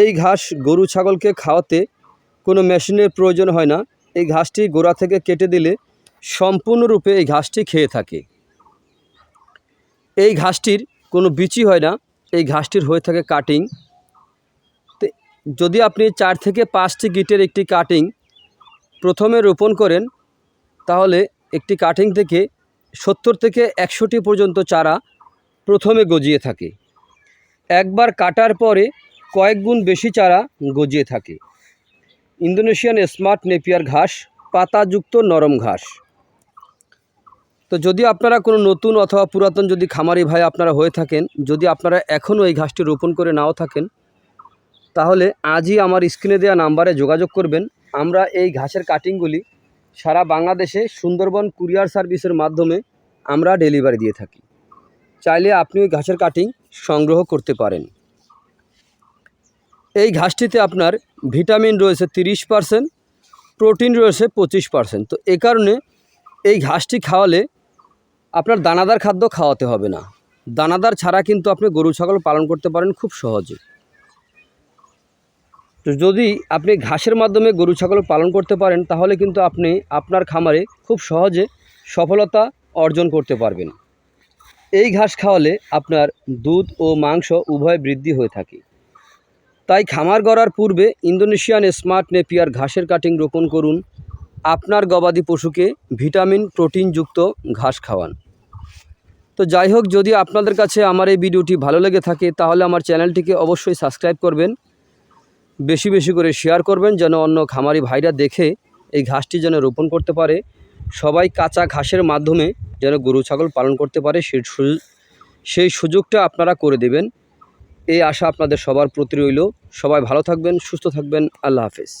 এই ঘাস গরু, ছাগলকে খাওয়াতে কোনো মেশিনের প্রয়োজন হয় না। এই ঘাসটি গোড়া থেকে কেটে দিলে সম্পূর্ণরূপে এই ঘাসটি খেয়ে থাকে। এই ঘাসটির কোনো বিচি হয় না। এই ঘাসটির হয়ে থাকে কাটিং। যদি আপনি চার থেকে পাঁচটি গিটের একটি কাটিং প্রথমে রোপণ করেন, তাহলে একটি কাটিং থেকে সত্তর থেকে একশোটি পর্যন্ত চারা প্রথমে গজিয়ে থাকে। একবার কাটার পরে কয়েক গুণ বেশি চারা গজিয়ে থাকে। ইন্দোনেশিয়ান স্মার্ট নেপিয়ার ঘাস, পাতাযুক্ত নরম ঘাস। তো যদি আপনারা কোনো নতুন অথবা পুরাতন যদি খামারি ভাই আপনারা হয়ে থাকেন, যদি আপনারা এখনও এই ঘাসটি রোপণ করে নাও থাকেন, তাহলে আজই আমার স্ক্রিনে দেওয়া নাম্বারে যোগাযোগ করবেন। আমরা এই ঘাসের কাটিংগুলি সারা বাংলাদেশে সুন্দরবন কুরিয়ার সার্ভিসের মাধ্যমে আমরা ডেলিভারি দিয়ে থাকি। চাইলে আপনি ওই ঘাসের কাটিং সংগ্রহ করতে পারেন। এই ঘাসটিতে আপনার ভিটামিন রয়েছে তিরিশ পারসেন্ট, প্রোটিন রয়েছে পঁচিশ পারসেন্ট। তো এ কারণে এই ঘাসটি খাওয়ালে আপনার দানাদার খাদ্য খাওয়াতে হবে না। দানাদার ছাড়া কিন্তু আপনি গরু, ছাগল পালন করতে পারেন খুব সহজে। তো যদি আপনি ঘাসের মাধ্যমে গরু, ছাগল পালন করতে পারেন, তাহলে কিন্তু আপনি আপনার খামারে খুব সহজে সফলতা অর্জন করতে পারবেন। এই ঘাস খাওয়ালে আপনার দুধ ও মাংস উভয় বৃদ্ধি হয়ে থাকে। তাই খামার গড়ার পূর্বে ইন্দোনেশিয়ান স্মার্ট নেপিয়ার ঘাসের কাটিং রোপণ করুন। আপনার গবাদি পশুকে ভিটামিন প্রোটিনযুক্ত ঘাস খাওয়ান। তো যাই হোক, যদি আপনাদের কাছে আমার এই ভিডিওটি ভালো লেগে থাকে, তাহলে আমার চ্যানেলটিকে অবশ্যই সাবস্ক্রাইব করবেন। বেশি বেশি করে শেয়ার করবেন, যেন অন্য খামারি ভাইরা দেখে এই ঘাসটি যেন রোপণ করতে পারে। সবাই কাঁচা ঘাসের মাধ্যমে যেন গরু, ছাগল পালন করতে পারে, সেই সেই সুযোগটা আপনারা করে দেবেন। এই আশা আপনাদের সবার প্রতি রইল। সবাই ভালো থাকবেন সুস্থ থাকবেন। আল্লাহ হাফেজ।